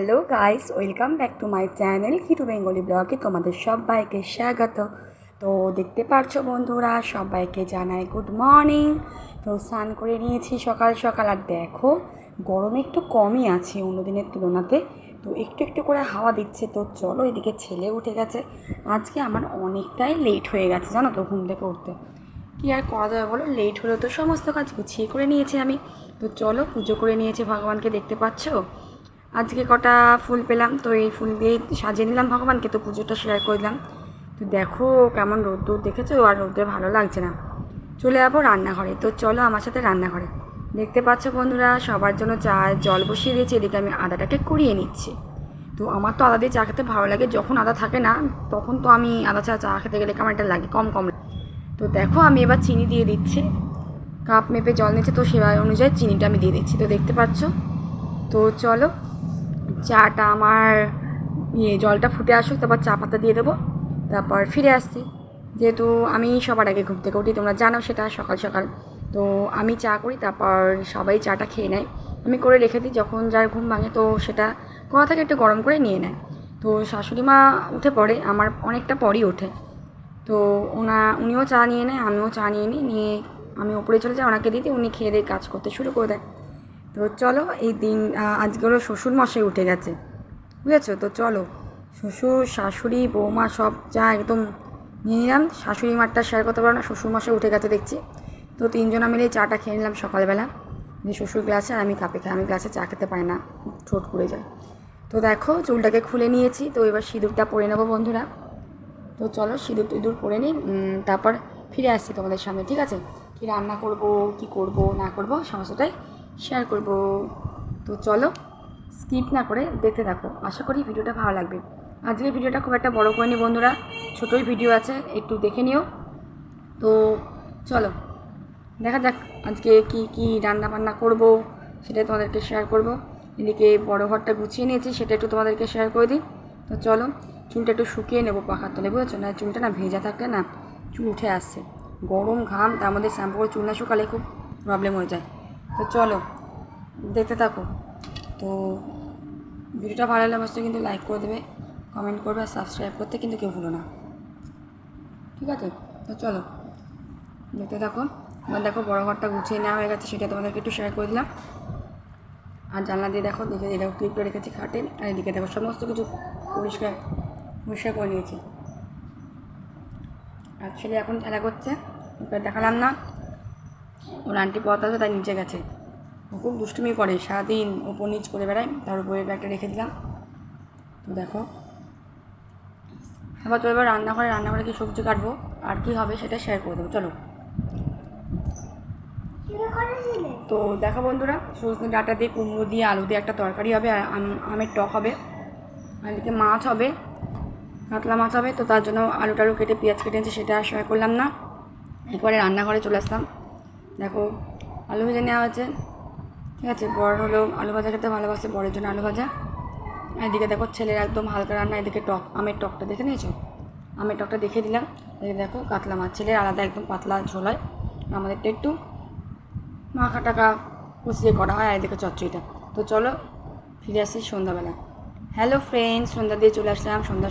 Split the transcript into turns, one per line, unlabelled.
Hello guys welcome back to my channel Hitu Bengali ব্লগে তোমাদের সবাইকে স্বাগত। তো দেখতে পারছ বন্ধুরা, সবাইকে জানাই গুড মর্নিং তো স্নান করে নিয়েছি সকাল সকাল, আর দেখো, গরম একটু কমই আছে অন্য দিনের তুলনাতে। তো একটু একটু করে হাওয়া দিচ্ছে, তো চলো এদিকে ছেলে উঠে গেছে। আজকে আমার অনেকটাই লেট হয়ে গেছে, জানো তো, ঘুম থেকে উঠতে। কী আর করা যাবে বলো? লেট হলেও তো সমস্ত কাজ গুছিয়ে করে নিয়েছি আমি। তো চলো পুজো করে নিয়েছি, ভগবানকে দেখতে পাচ্ছো? আজকে কটা ফুল পেলাম, তো এই ফুল দিয়ে সাজিয়ে নিলাম ভগবানকে। তো পুজোটা শেয়ার করলাম তো দেখো কেমন রোদ্দুর দেখেছ? আর রোদ্রে ভালো লাগছে না। চলে যাব রান্নাঘরে। তো চলো আমার সাথে রান্নাঘরে। দেখতে পাচ্ছ বন্ধুরা, সবার জন্য চা জল বসিয়ে দিয়েছি। এদিকে আমি আদাটাকে কুড়িয়ে নিচ্ছি। তো আমার তো আদা দিয়ে চা খেতে ভালো লাগে। যখন আদা থাকে না, তখন তো আমি আদা চা চা খেতে গেলে কেমন একটা লাগে, কম কম তো দেখো আমি এবার চিনি দিয়ে দিচ্ছি। কাপ মেপে জল নিচ্ছে, তো সেবাই অনুযায়ী চিনিটা আমি দিয়ে দিচ্ছি। তো দেখতে পাচ্ছ? তো চলো চাটা আমার ইয়ে জলটা ফুটে আসুক, তারপর চা পাতা দিয়ে দেবো, তারপর ফিরে আসছি। যেহেতু আমি সবার আগে ঘুম থেকে উঠি, তোমরা জানো সেটা সকাল সকাল। তো আমি চা করি, তারপর সবাই চাটা খেয়ে নেয়। আমি করে রেখে দিই, যখন যার ঘুম ভাঙে তো সেটা কোথা থেকে একটু গরম করে নিয়ে নেয়। তো শাশুড়ি মা উঠে পড়ে, আমার অনেকটা পরই ওঠে। তো ওনা, উনিও চা নিয়ে নেয়, আমিও চা নিয়ে নিই, নিয়ে আমি ওপরে চলে যাই, ওনাকে দিতে উনি খেয়ে দিয়ে কাজ করতে শুরু করে দেয়। তো চলো, এই দিন আজকে হলো শ্বশুর মশাই উঠে গেছে। বুঝেছ? তো চলো, শ্বশুর, শাশুড়ি, বৌমা সব যা একদম নিয়ে নিলাম। শাশুড়ি মারটা শেয়ার করতে পারো না, শ্বশুর মশাই উঠে গেছে দেখছি। তো তিনজনা মিলে চাটা খেয়ে নিলাম সকালবেলা। শ্বশুর গ্লাসে আর আমি কাপে খাই, আমি গ্লাসে চা খেতে পারি না, ঠোঁট পুড়ে যায়। তো দেখো, চুলটাকে খুলে নিয়েছি, তো এবার সিঁদুরটা পরে নেব বন্ধুরা। তো চলো, সিঁদুর টিঁদুর পরে নিই তারপর ফিরে আসছি তোমাদের সামনে, ঠিক আছে? কী রান্না করব, কি করব, না করব, সমস্তটাই শেয়ার করব। তো চলো, স্কিপ না করে দেখতে থাকো। আশা করি ভিডিওটা ভালো লাগবে। আজকের ভিডিওটা খুব একটা বড় করিনি বন্ধুরা, ছোটোই ভিডিও আছে, একটু দেখে নিও। তো চলো, দেখা যাক আজকে কি কি রান্না বান্না করব, সেটা তোমাদেরকে শেয়ার করব। এদিকে বড় ঘরটা গুছিয়ে নিয়েছি, সেটা একটু তোমাদেরকে শেয়ার করে দিই। তো চলো, চুলটা একটু শুকিয়ে নেব পাখার তলে, বুঝেছ? না, চুলটা না ভেজা থাকলে না চুল উঠে আসছে। গরম ঘাম, তার মধ্যে শ্যাম্পু করে চুল না শুকালে খুব প্রবলেম হয়ে যায়। তো চলো, দেখতে থাকো। তো ভিডিওটা ভালো লাগলে অবশ্যই কিন্তু লাইক করে দেবে কমেন্ট করবে আর সাবস্ক্রাইব করতে কিন্তু কেউ ভুলো না। ঠিক আছে? তো চলো, দেখতে থাকো। এবার দেখো, বড়ো ঘরটা গুছিয়ে নেওয়া হয়ে গেছে, সেটা তোমাদেরকে একটু শেয়ার করে দিলাম। আর জানলা দিয়ে দেখো, দেখে দেখো ক্লিপ করে রেখেছি খাটে আর এদিকে দেখো, সমস্ত কিছু পরিষ্কার পরিষ্কার করে নিয়েছি। আর ছেলে এখন খেলা করছে দেখালাম না। ওর আন্টি আছে, তাই নিচে গেছে। ও খুব দুষ্টুমি করে, সারাদিন ওপর নিচ করে বেড়ায় তার উপরে ব্যাগটা রেখে দিলাম। তো দেখো। এবার চলো এবার রান্নাঘরে রান্নাঘরে কি সবজি কাটবো, আর কি হবে সেটা শেয়ার করে দেবো, চলো। তো দেখো বন্ধুরা, সজনে ডাঁটা দিয়ে কুমড়ো দিয়ে আলু দিয়ে একটা তরকারি হবে, আর আম- আমের টক হবে। আর মাছ হবে, কাতলা মাছ হবে, তো তার জন্য আলু টালু কেটে পেঁয়াজ কেটে নিয়েছি সেটা শেয়ার করলাম না। একবারে রান্নাঘরে চলে আসলাম। দেখো, আলু ভেজে নেওয়া হয়েছে। ঠিক আছে, বড় হলো আলু ভাজা খেতে ভালোবাসে, বড়ের জন্য আলু ভাজা। এদিকে দেখো, ছেলের একদম হালকা রান্না, এদিকে টক, আমের টকটা দেখে নিয়েছো? আমের টকটা দেখে দিলাম। এদিকে দেখো, কাতলা মাছ, ছেলের আলাদা একদম পাতলা ঝোল হয় আমাদেরটা একটু মাখা টাকা কুচিয়ে করা হয় এদিকে চচ্চড়িটা। তো চলো, ফিরে আসি সন্ধ্যাবেলা। হ্যালো ফ্রেন্ডস সন্ধ্যা দিয়ে চলে আসলাম, সন্ধ্যা